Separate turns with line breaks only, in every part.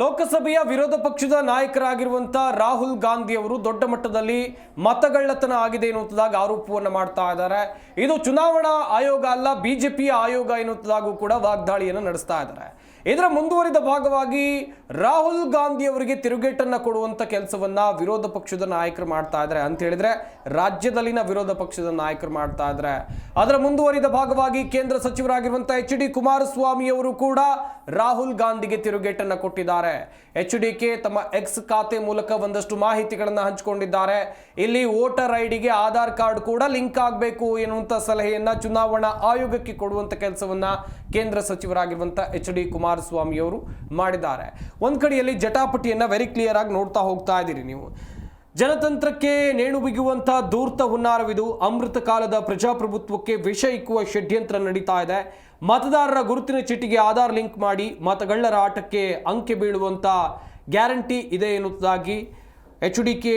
ಲೋಕಸಭೆಯ ವಿರೋಧ ಪಕ್ಷದ ನಾಯಕರಾಗಿರುವಂಥ ರಾಹುಲ್ ಗಾಂಧಿ ಅವರು ದೊಡ್ಡ ಮಟ್ಟದಲ್ಲಿ ಮತಗಳ್ಳತನ ಆಗಿದೆ ಎನ್ನುವಂಥದ್ದಾಗಿ ಆರೋಪವನ್ನು ಮಾಡ್ತಾ ಇದ್ದಾರೆ. ಇದು ಚುನಾವಣಾ ಆಯೋಗ ಅಲ್ಲ, ಬಿಜೆಪಿಯ ಆಯೋಗ ಎನ್ನುವಂಥದ್ದಾಗೂ ಕೂಡ ವಾಗ್ದಾಳಿಯನ್ನು ನಡೆಸ್ತಾ ಇದ್ದಾರೆ. ಇದರ ಮುಂದುವರಿದ ಭಾಗವಾಗಿ ರಾಹುಲ್ ಗಾಂಧಿ ಅವರಿಗೆ ತಿರುಗೇಟನ್ನ ಕೊಡುವಂತ ಕೆಲಸವನ್ನ ವಿರೋಧ ಪಕ್ಷದ ನಾಯಕರು ಮಾಡ್ತಾ ಇದ್ದಾರೆ ಅಂತ ಹೇಳಿದ್ರೆ ರಾಜ್ಯದಲ್ಲಿನ ವಿರೋಧ ಪಕ್ಷದ ನಾಯಕರು ಮಾಡ್ತಾ ಇದ್ದಾರೆ ಅದರ ಮುಂದುವರಿದ ಭಾಗವಾಗಿ ಕೇಂದ್ರ ಸಚಿವರಾಗಿರುವಂಥ ಎಚ್ ಡಿ ಕುಮಾರಸ್ವಾಮಿ ಅವರು ಕೂಡ ರಾಹುಲ್ ಗಾಂಧಿಗೆ ತಿರುಗೇಟನ್ನು ಕೊಟ್ಟಿದ್ದಾರೆ. ಎಚ್ ಡಿ ಕೆ ತಮ್ಮ ಎಕ್ಸ್ ಖಾತೆ ಮೂಲಕ ಒಂದಷ್ಟು ಮಾಹಿತಿಗಳನ್ನು ಹಂಚಿಕೊಂಡಿದ್ದಾರೆ. ಇಲ್ಲಿ ವೋಟರ್ ಐಡಿಗೆ ಆಧಾರ್ ಕಾರ್ಡ್ ಕೂಡ ಲಿಂಕ್ ಆಗಬೇಕು ಎನ್ನುವಂಥ ಸಲಹೆಯನ್ನ ಚುನಾವಣಾ ಆಯೋಗಕ್ಕೆ ಕೊಡುವಂತ ಕೆಲಸವನ್ನ ಕೇಂದ್ರ ಸಚಿವರಾಗಿರುವಂಥ ಎಚ್ ಡಿ ಕುಮಾರಸ್ವಾಮಿ ಅವರು ಮಾಡಿದ್ದಾರೆ. ಒಂದು ಕಡೆಯಲ್ಲಿ ಜಟಾಪಟಿಯನ್ನು ವೆರಿ ಕ್ಲಿಯರ್ ಆಗಿ ನೋಡ್ತಾ ಹೋಗ್ತಾ ಇದ್ದೀರಿ ನೀವು. ಜನತಂತ್ರಕ್ಕೆ ನೇಣು ಬಿಗುವಂತಹ ಧೂರ್ತ ಹುನ್ನಾರವಿದು ಅಮೃತ ಕಾಲದ ಪ್ರಜಾಪ್ರಭುತ್ವಕ್ಕೆ ವಿಷ ಇಕ್ಕುವ ಷಡ್ಯಂತ್ರ ನಡೀತಾ ಇದೆ. ಮತದಾರರ ಗುರುತಿನ ಚೀಟಿಗೆ ಆಧಾರ್ ಲಿಂಕ್ ಮಾಡಿ ಮತಗಳ್ಳರ ಆಟಕ್ಕೆ ಅಂಕೆ ಬೀಳುವಂತ ಗ್ಯಾರಂಟಿ ಇದೆ ಎನ್ನುವುದಾಗಿ ಎಚ್ ಡಿ ಕೆ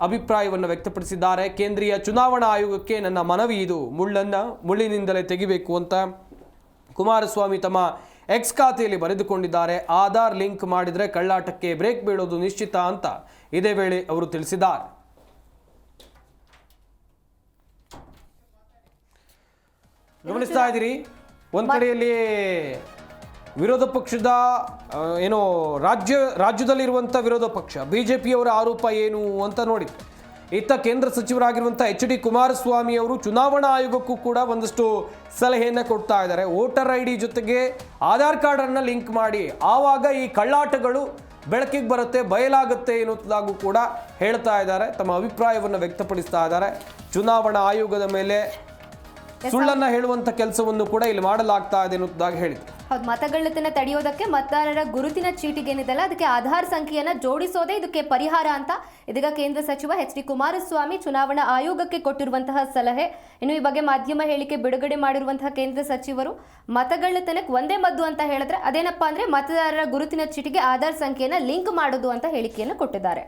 ಅಭಿಪ್ರಾಯವನ್ನು ವ್ಯಕ್ತಪಡಿಸಿದ್ದಾರೆ. ಕೇಂದ್ರೀಯ ಚುನಾವಣಾ ಆಯೋಗಕ್ಕೆ ನನ್ನ ಮನವಿ ಇದು. ಮುಳ್ಳನ್ನು ಮುಳ್ಳಿನಿಂದಲೇ ತೆಗಿಬೇಕು ಅಂತ ಕುಮಾರಸ್ವಾಮಿ ತಮ್ಮ ಎಕ್ಸ್ ಖಾತೆಯಲ್ಲಿ ಬರೆದುಕೊಂಡಿದ್ದಾರೆ ಆಧಾರ್ ಲಿಂಕ್ ಮಾಡಿದರೆ ಕಳ್ಳಾಟಕ್ಕೆ ಬ್ರೇಕ್ ಬೀಳೋದು ನಿಶ್ಚಿತ ಅಂತ ಇದೇ ವೇಳೆ ಅವರು ತಿಳಿಸಿದ್ದಾರೆ. ಗಮನಿಸ್ತಾ ಇದ್ದೀರಿ? ಒಂದ್ ಕಡೆಯಲ್ಲಿ ವಿರೋಧ ಪಕ್ಷದ ಏನು ರಾಜ್ಯ ರಾಜ್ಯದಲ್ಲಿರುವಂತ ವಿರೋಧ ಪಕ್ಷ ಬಿಜೆಪಿಯವರ ಆರೋಪ ಏನು ಅಂತ ನೋಡಿದ್ರು ಇತ್ತ ಕೇಂದ್ರ ಸಚಿವರಾಗಿರುವಂಥ ಎಚ್ ಡಿ ಕುಮಾರಸ್ವಾಮಿ ಅವರು ಚುನಾವಣಾ ಆಯೋಗಕ್ಕೂ ಕೂಡ ಒಂದಷ್ಟು ಸಲಹೆಯನ್ನು ಕೊಡ್ತಾ ಇದ್ದಾರೆ. ವೋಟರ್ ಐ ಡಿ ಜೊತೆಗೆ ಆಧಾರ್ ಕಾರ್ಡನ್ನು ಲಿಂಕ್ ಮಾಡಿ ಆವಾಗ ಈ ಕಳ್ಳಾಟಗಳು ಬೆಳಕಿಗೆ ಬರುತ್ತೆ, ಬಯಲಾಗುತ್ತೆ ಎನ್ನುವುದಾಗೂ ಕೂಡ ಹೇಳ್ತಾ ಇದ್ದಾರೆ. ತಮ್ಮ ಅಭಿಪ್ರಾಯವನ್ನು ವ್ಯಕ್ತಪಡಿಸ್ತಾ ಇದ್ದಾರೆ. ಚುನಾವಣಾ ಆಯೋಗದ ಮೇಲೆ ಸುಳ್ಳನ್ನ ಹೇಳುವಂತ ಕೆಲಸವನ್ನು ಕೂಡ ಇಲ್ಲಿ ಮಾಡಲಾಗ್ತಾ ಇದೆ ಎನ್ನುವುದಾಗಿ ಹೇಳಿದ್ರು.
ಹೌದು ಮತಗಳ್ಳತನ ತಡೆಯೋದಕ್ಕೆ ಮತದಾರರ ಗುರುತಿನ ಚೀಟಿಗೆ ಏನಿದೆಲ್ಲ ಅದಕ್ಕೆ ಆಧಾರ್ ಸಂಖ್ಯೆಯನ್ನ ಜೋಡಿಸೋದೇ ಇದಕ್ಕೆ ಪರಿಹಾರ ಅಂತ ಇದೀಗ ಕೇಂದ್ರ ಸಚಿವ ಎಚ್ ಡಿ ಕುಮಾರಸ್ವಾಮಿ ಚುನಾವಣಾ ಆಯೋಗಕ್ಕೆ ಕೊಟ್ಟಿರುವಂತಹ ಸಲಹೆ. ಇನ್ನು ಈ ಬಗ್ಗೆ ಮಾಧ್ಯಮ ಹೇಳಿಕೆ ಬಿಡುಗಡೆ ಮಾಡಿರುವಂತಹ ಕೇಂದ್ರ ಸಚಿವರು ಮತಗಳ್ಳತನಕ್ಕೆ ಒಂದೇ ಮದ್ದು ಅಂತ ಹೇಳಿದ್ರೆ ಅದೇನಪ್ಪಾ ಅಂದ್ರೆ ಮತದಾರರ ಗುರುತಿನ ಚೀಟಿಗೆ ಆಧಾರ್ ಸಂಖ್ಯೆಯನ್ನ ಲಿಂಕ್ ಮಾಡೋದು ಅಂತ ಹೇಳಿಕೆಯನ್ನು ಕೊಟ್ಟಿದ್ದಾರೆ.